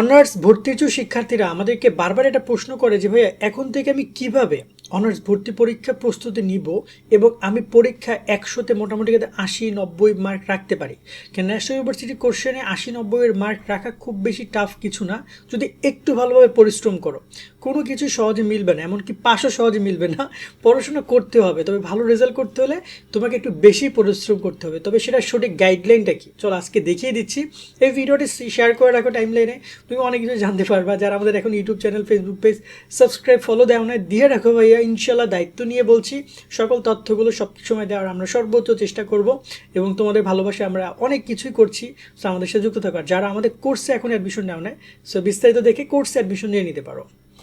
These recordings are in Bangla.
অনার্স ভর্তিচু শিক্ষার্থীরা আমাদেরকে বারবার এটা প্রশ্ন করে যে, ভাইয়া, এখন থেকে আমি কীভাবে অনার্স ভর্তি পরীক্ষা প্রস্তুতি নিব এবং আমি পরীক্ষা একশোতে মোটামুটি কিন্তু আশি নব্বই মার্ক রাখতে পারি? কেন ন্যাশনাল ইউনিভার্সিটি কোশ্চেনে আশি নব্বইয়ের মার্ক রাখা খুব বেশি টাফ কিছু না। যদি একটু ভালোভাবে পরিশ্রম করো। কোনো কিছু সহজে মিলবে না, এমনকি পাশও সহজে মিলবে না। পড়াশোনা করতে হবে, তবে ভালো রেজাল্ট করতে হলে তোমাকে একটু বেশি পরিশ্রম করতে হবে। তবে সেটা সঠিক গাইডলাইনটা কি? চলো আজকে দেখিয়ে দিচ্ছি। এই ভিডিওটি শেয়ার করে রাখো টাইম লাইনে তুমি অনেক কিছু জানতে পারবা। যারা আমাদের এখন YouTube channel Facebook page subscribe follow দেওয়া নয় দিয়ে রাখো ভাইয়া। ইনশাল্লাহ দায়িত্ব নিয়ে বলছি, সকল তথ্যগুলো সব সময় দেওয়ার আমরা সর্বোচ্চ চেষ্টা করব এবং তোমাদের ভালোবাসা আমরা অনেক কিছুই করছি সো আমাদের সাথে যুক্ত থাকার যারা আমাদের কোর্সে এখন অ্যাডমিশন নেওয়া নেয় সো বিস্তারিত দেখে কোর্সে অ্যাডমিশন নিয়ে নিতে পারো।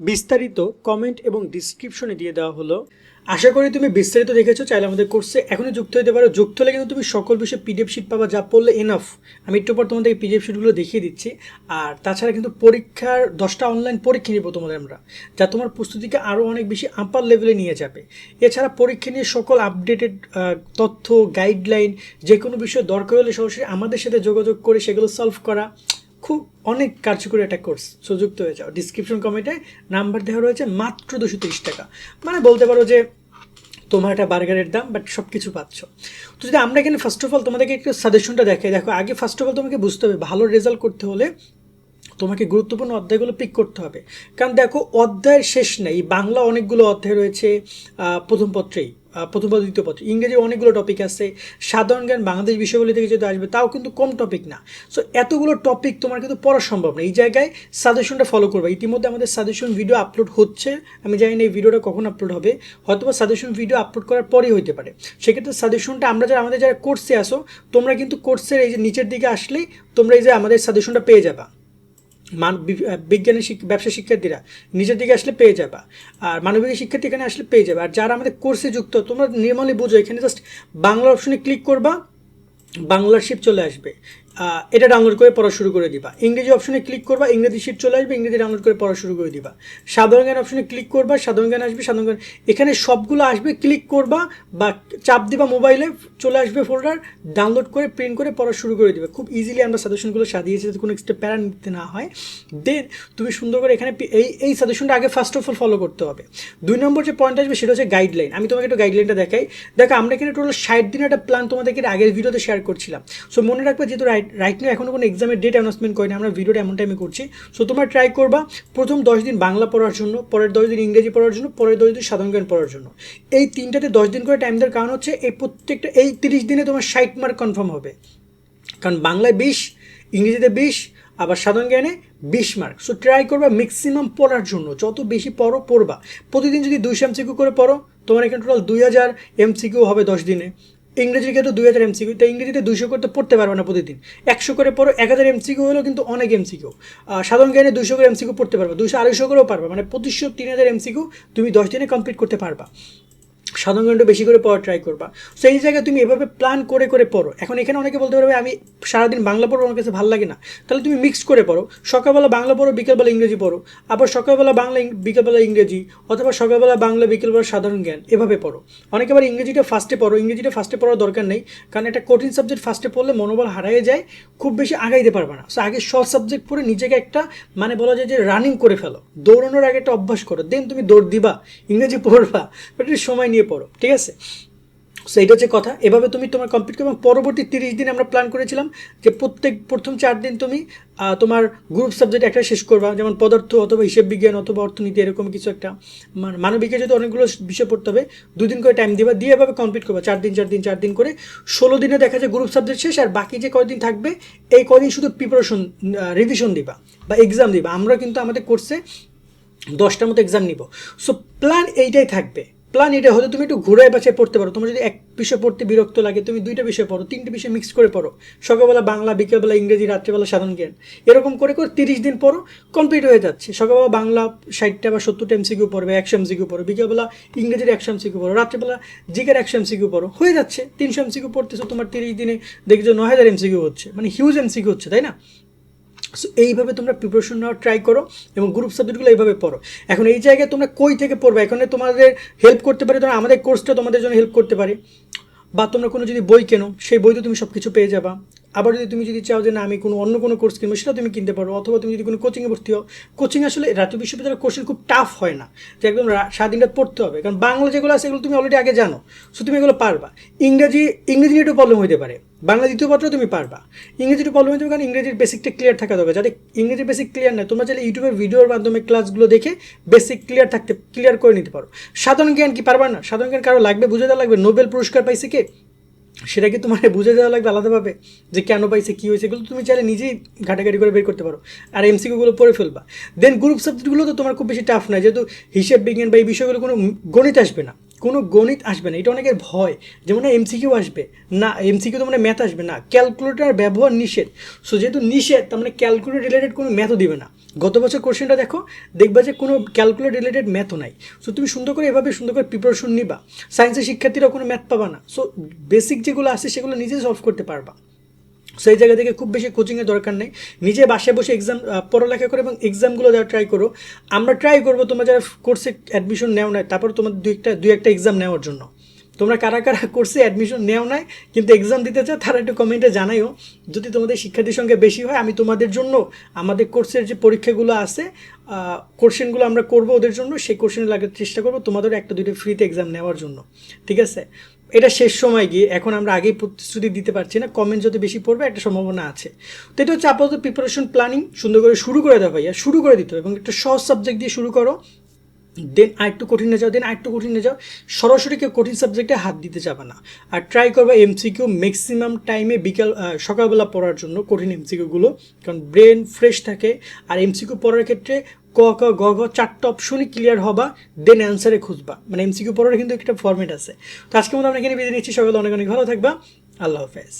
বিস্তারিত কমেন্ট এবং ডিসক্রিপশনে দিয়ে দেওয়া হলো। আশা করি তুমি বিস্তারিত দেখেছ, চাইলে আমাদের কোর্সে এখনই যুক্ত হতে পারো। যুক্ত হলে কিন্তু তুমি সকল বিষয়ে পিডিএফ শিট পাবা, যা পড়লে এনাফ আমি একটু পর তোমাদের পিডিএফ শিটগুলো দেখিয়ে দিচ্ছি। আর তাছাড়া কিন্তু পরীক্ষার দশটা অনলাইন পরীক্ষা নিব তোমাদের আমরা, যা তোমার প্রস্তুতিকে আরও অনেক বেশি আপার লেভেলে নিয়ে যাবে। এছাড়া পরীক্ষা নিয়ে সকল আপডেটেড তথ্য গাইডলাইন যে কোনো বিষয়ে দরকার হলে সরাসরি আমাদের সাথে যোগাযোগ করে সেগুলো সলভ করা। খুব অনেক কার্যকরী একটা কোর্স, সুযুক্ত হয়ে যাও। ডিসক্রিপশন কমেন্টে নাম্বার দেওয়া রয়েছে মাত্র দুশো তিরিশ টাকা। মানে বলতে পারো যে তোমার একটা বার্গারের দাম বাট সব কিছু পাচ্ছ। তো যদি আমরা এখানে ফার্স্ট অফ অল তোমাদেরকে একটু সাজেশনটা দেখাই। দেখো, আগে ফার্স্ট অফ অল তোমাকে বুঝতে হবে, ভালো রেজাল্ট করতে হলে তোমাকে গুরুত্বপূর্ণ অধ্যায়গুলো পিক করতে হবে। কারণ দেখো, অধ্যায়ের শেষ নেই, বাংলা অনেকগুলো অধ্যায় রয়েছে প্রথম পত্রেই। প্রথম পত্র দ্বিতীয় পত্র ইংরেজি অনেকগুলো টপিক আছে। সাধারণ জ্ঞান বাংলাদেশ বিষয়গুলি থেকে যদি আসবে, তাও কিন্তু কম টপিক না। সো এতগুলো টপিক তোমার কিন্তু পড়া সম্ভব না। এই জায়গায় সাজেশনটা ফলো করবে। ইতিমধ্যে আমাদের সাজেশন ভিডিও আপলোড হচ্ছে। আমি জানি না এই ভিডিওটা কখন আপলোড হবে। হয়তো বা সাজেশন ভিডিও আপলোড করার পরেই হইতে পারে। সেক্ষেত্রে সাজেশনটা আমরা যারা আমাদের যারা কোর্সে আসো তোমরা কিন্তু কোর্সের এই যে নিচের দিকে আসলেই তোমরা এই যে আমাদের সাজেশনটা পেয়ে যাবা। মান বিজ্ঞানের ব্যবসা শিক্ষার্থীরা নিজের দিকে আসলে পেয়ে যাবা। আর মানবিক শিক্ষার্থী এখানে আসলে পেয়ে যাবে। আর যারা আমাদের কোর্সে যুক্ত, তোমরা নির্মলে বুঝো। এখানে জাস্ট বাংলা অপশনে ক্লিক করবা, বাংলার শিপ চলে আসবে। এটা ডাউনলোড করে পড়া শুরু করে দিবা। ইংরেজি অপশনে ক্লিক করবা, ইংরেজি শিট চলে আসবে, ইংরেজি ডাউনলোড করে পড়া শুরু করে দিবা। সাধারণ জ্ঞান অপশনে ক্লিক করবা, সাধারণ জ্ঞান আসবে, সাধারণ জ্ঞান এখানে সবগুলো আসবে ক্লিক করবা বা চাপ দিবা মোবাইলে চলে আসবে ফোল্ডার ডাউনলোড করে প্রিন্ট করে পড়া শুরু করে দিবে। খুব ইজিলি আমরা সাজেশনগুলো সাজিয়েছি যাতে কোনো এক্সট্রা প্যারা নিতে না হয়। দেন তুমি সুন্দর করে এখানে এই এই সাজেশনটা আগে ফার্স্ট অফ অল ফলো করতে হবে। দুই নম্বর যে পয়েন্ট আসবে, সেটা হচ্ছে গাইডলাইন আমি তোমাকে একটু গাইডলাইনটা দেখাই। দেখো, আমরা এখানে টোটাল ষাট দিনের একটা প্ল্যান তোমাদেরকে আগের ভিডিওতে শেয়ার করছিলাম। সো মনে রাখবে, যেহেতু রাইট রাইট নিয়ে এখনও কোনো এক্সামের ডেট অ্যানাউন্সমেন্ট করিনি, আমরা ভিডিওটা এমন টাইমে করছি। সো তোমরা ট্রাই করবা প্রথম দশ দিন বাংলা পড়ার জন্য, পরের দশ দিন ইংরেজি পড়ার জন্য, পরের দশ দিন সাধারণ জ্ঞান পড়ার জন্য। এই তিনটাতে দশ দিন করে টাইম দেওয়ার কারণ হচ্ছে এই প্রত্যেকটা, এই তিরিশ দিনে তোমার ষাট মার্ক কনফার্ম হবে। কারণ বাংলায় বিশ, ইংরেজিতে বিশ, আবার সাধারণ জ্ঞানে বিশ মার্ক সো ট্রাই করবা ম্যাক্সিমাম পড়ার জন্য। যত বেশি পড়ো, পড়বা। প্রতিদিন যদি দুইশো এমসিকিউ করে পড়ো, তোমার এখানে টোটাল দুই হাজার এমসিকিউ হবে দশ দিনে। ইংরেজির ক্ষেত্রে দুই হাজার এমসিকিউ তাই ইংরেজিতে দুইশো তো পড়তে পারবে না প্রতিদিন। একশো করে পড়ো, এক হাজার এমসিকিউ হলেও কিন্তু অনেক এমসিকিউ সাধারণ জ্ঞানে দুশো করে এমসিকিউ পড়তে পারবে দুশো আড়াইশো করেও পারবে মানে পঁচিশশো, তিন হাজার এমসিকিউ তুমি দশ দিনে কমপ্লিট করতে পারবা। সাধারণ জ্ঞানটা বেশি করে পড়া ট্রাই করবা। সো এই জায়গায় তুমি এভাবে প্ল্যান করে করে পড়ো। এখন এখানে অনেকে বলতে পারবে, আমি সারাদিন বাংলা পড়ো আমার কাছে ভালো লাগে না। তাহলে তুমি মিক্স করে পড়ো। সকালবেলা বাংলা পড়ো, বিকেলবেলা ইংরেজি পড়ো। আবার সকালবেলা বাংলা বিকেলবেলা ইংরেজি, অথবা সকালবেলা বাংলা, বিকেলবেলা সাধারণ জ্ঞান, এভাবে পড়ো। অনেকে আবার ইংরেজিটা ফার্স্টে পড়ো। ইংরেজিটা ফার্স্টে পড়ার দরকার নেই, কারণ একটা কঠিন সাবজেক্ট ফার্স্টে পড়লে মনোবল হারিয়ে যায়, খুব বেশি আগাইতে পারবে না। সো আগে সহজ সাবজেক্ট পড়ে নিজেকে একটা মানে বলা যায় যে রানিং করে ফেলো। দৌড়ানোর আগে একটা অভ্যাস করো। দেন তুমি দৌড় দিবা, ইংরেজি পড়বা সময় নিয়ে পড়ো, ঠিক আছে? সো এটা হচ্ছে কথা। এভাবে তুমি তোমার কমপ্লিট করবে এবং পরবর্তী তিরিশ দিন আমরা প্ল্যান করেছিলাম যে প্রত্যেক, প্রথম চার দিন তুমি তোমার গ্রুপ সাবজেক্ট একটা শেষ করবা, যেমন পদার্থ অথবা হিসেব বিজ্ঞান অথবা অর্থনীতি, এরকম কিছু একটা। মানবিকে যদি অনেকগুলো বিষয় পড়তে হবে, দুদিন করে টাইম দিবা, দিয়ে এভাবে কমপ্লিট করবা, চার দিন চার দিন চার দিন করে। ষোলো দিনে দেখা যায় গ্রুপ সাবজেক্ট শেষ, আর বাকি যে কয়দিন থাকবে, এই কদিন শুধু প্রিপারেশন রিভিশন দিবা বা এক্সাম দিবা। আমরা কিন্তু আমাদের কোর্সে দশটার মতো এক্সাম নিব। সো প্ল্যান এইটাই থাকবে। প্ল্যান এটা হলে তুমি একটু ঘুরায় বাছায় পড়তে পারো। তোমার যদি এক বিষয় পড়তে বিরক্ত লাগে, তুমি দুইটা বিষয় পড়ো, তিনটে বিষয় মিক্স করে পড়ো। সকালবেলা বাংলা, বিকেলবেলা ইংরেজি, রাত্রেবেলা সাধারণ জ্ঞান। এরকম করে করে তিরিশ দিন পরও কমপ্লিট হয়ে যাচ্ছে। সকালবেলা বাংলা ষাটটা বা সত্তরটা এমসিকিউ পড়বে, একশো এমসিকিউ পড়ো বিকেলবেলা ইংরেজির একশো এমসিকিউ পড়ো। রাত্রেবেলা জিকের একশো এমসিকিউ পড়ো। হয়ে যাচ্ছে। তিনশো এমসিকিউ পড়তেছো, তোমার তিরিশ দিনে দেখছ নয় হাজার এমসিকিউ হচ্ছে। মানে হিউজ এমসিকিউ হচ্ছে, তাই না? সো এইভাবে তোমরা প্রিপারেশন নেওয়ার ট্রাই করো এবং গ্রুপ সাবজেক্টগুলো এইভাবে পড়ো। এখন এই জায়গায় তোমরা কই থেকে পড়বে? এখানে তোমাদের হেল্প করতে পারে তোমরা আমাদের কোর্সটা তোমাদের জন্য হেল্প করতে পারে। বা তোমরা কোনো যদি বই কেনো, সেই বইতে তুমি সব কিছু পেয়ে যাবা। আবার যদি তুমি যদি চাও যে না, আমি কোনো অন্য কোনো কোর্স কিনবো সেটা তুমি কিনতে পারো। অথবা তুমি যদি কোনো কোচিংয়ে ভর্তি হও কোচিং আসলে রাজ্য বিশ্ববিদ্যালয়ের কোশ্চেন খুব টাফ হয় না, যে একদম সারাদিন রাত পড়তে হবে। কারণ বাংলা যেগুলো আছে, এগুলো তুমি অলরেডি আগে জানো। সো তুমি এগুলো পারবা। ইংরেজি ইংরেজি নিয়ে একটু প্রবলেম হতে পারে। বাংলা দ্বিতীয় পত্র তুমি পারবা। ইংরেজি একটু প্রবলেম হতে পারে, কারণ ইংরেজির বেসিকটা ক্লিয়ার থাকা দরকার। যাতে ইংরেজির বেসিক ক্লিয়ার না তোমরা চাইলে ইউটিউবের ভিডিওর মাধ্যমে ক্লাসগুলো দেখে বেসিক ক্লিয়ার থাকতে ক্লিয়ার করে নিতে পারো। সাধারণ জ্ঞান কি পারবা না? সাধারণ জ্ঞান কারও লাগবে, বুঝে দেওয়া লাগবে নোবেল পুরস্কার পাইছে কে? সেটা কি তোমার বুঝে দেওয়া লাগবে আলাদাভাবে? যে কেন পাইছে কী হয়েছে? এগুলো তুমি চাইলে নিজেই ঘাটাঘাটি করে বের করতে পারো। আর এমসিকিউগুলো পড়ে ফেলবা। দেন গ্রুপ সাবজেক্টগুলো তো তোমার খুব বেশি টাফ নয়। যেহেতু হিসেব বিজ্ঞান বা এই বিষয়গুলো কোনো গণিত আসবে না। কোনো গণিত আসবে না, এটা অনেকের ভয় যেমন এমসিকিউ আসবে। না এমসিকিউ তো মানে ম্যাথ আসবে না ক্যালকুলেটার ব্যবহার নিষেধ। সো যেহেতু নিষেধ, তার মানে ক্যালকুলেট রিলেটেড কোনো ম্যাথও দিবে না। গত বছর কোশ্চেনটা দেখো, দেখবা যে কোনো ক্যালকুলেট রিলেটেড ম্যাথও নাই। সো তুমি সুন্দর করে এভাবে সুন্দর করে প্রিপারেশন নিবা। সায়েন্সের শিক্ষার্থীরা কোনো ম্যাথ পাবা না। সো বেসিক যেগুলো আছে সেগুলো নিজেই সলভ করতে পারবা। সেই জায়গা থেকে খুব বেশি কোচিংয়ের দরকার নেই। নিজে বাসায় বসে এক্সাম পড়ালেখা করো এবং এক্সামগুলো দেওয়ার ট্রাই করো, আমরা ট্রাই করব তোমরা যারা কোর্সে অ্যাডমিশন নেও নাই, তারপর তোমার দুই একটা দুই একটা এক্সাম নেওয়ার জন্য। তোমরা কারা কারা কোর্সে অ্যাডমিশন নেও নাই, কিন্তু এক্সাম দিতে চাও, তারা একটু কমেন্টে জানাইও। যদি তোমাদের শিক্ষার্থীর সঙ্গে বেশি হয়, আমি তোমাদের জন্য আমাদের কোর্সের যে পরীক্ষাগুলো আছে কোশ্চেনগুলো আমরা করব ওদের জন্য, সেই কোশ্চেন লাগার চেষ্টা করব তোমাদের একটা দুটো ফ্রিতে এক্সাম নেওয়ার জন্য। ঠিক আছে? এটা শেষ সময় গিয়ে, এখন আমরা আগেই প্রতিশ্রুতি দিতে পারছি না কমেন্ট যত বেশি পড়বে একটা সম্ভাবনা আছে। তো এটা হচ্ছে আপাতত প্রিপারেশন প্ল্যানিং সুন্দর করে শুরু করে দেওয়া ভাইয়া, শুরু করে দিতে হবে এবং একটা সহজ সাবজেক্ট দিয়ে শুরু করো। দেন আরেকটু কঠিনে যাও দেন আরেকটু কঠিনে যাও। সরাসরি কেউ কঠিন সাবজেক্টে হাত দিতে যাবে না। আর ট্রাই করবে এমসিকিউ ম্যাক্সিমাম টাইমে বিকাল সকালবেলা পড়ার জন্য কঠিন এমসিকিউগুলো কারণ ব্রেন ফ্রেশ থাকে। আর এমসিকিউ পড়ার ক্ষেত্রে ক ক, গ গ, চারটা অপশনই ক্লিয়ার হবা দেন অ্যান্সারে খুঁজবা। মানে এমসিকিউ পড়ার কিন্তু একটা ফর্মেট আছে। তো আজকে মতো আমরা এখানে বিদায় নিচ্ছি। সকালে অনেক অনেক ভালো থাকবা। আল্লাহ হাফেজ।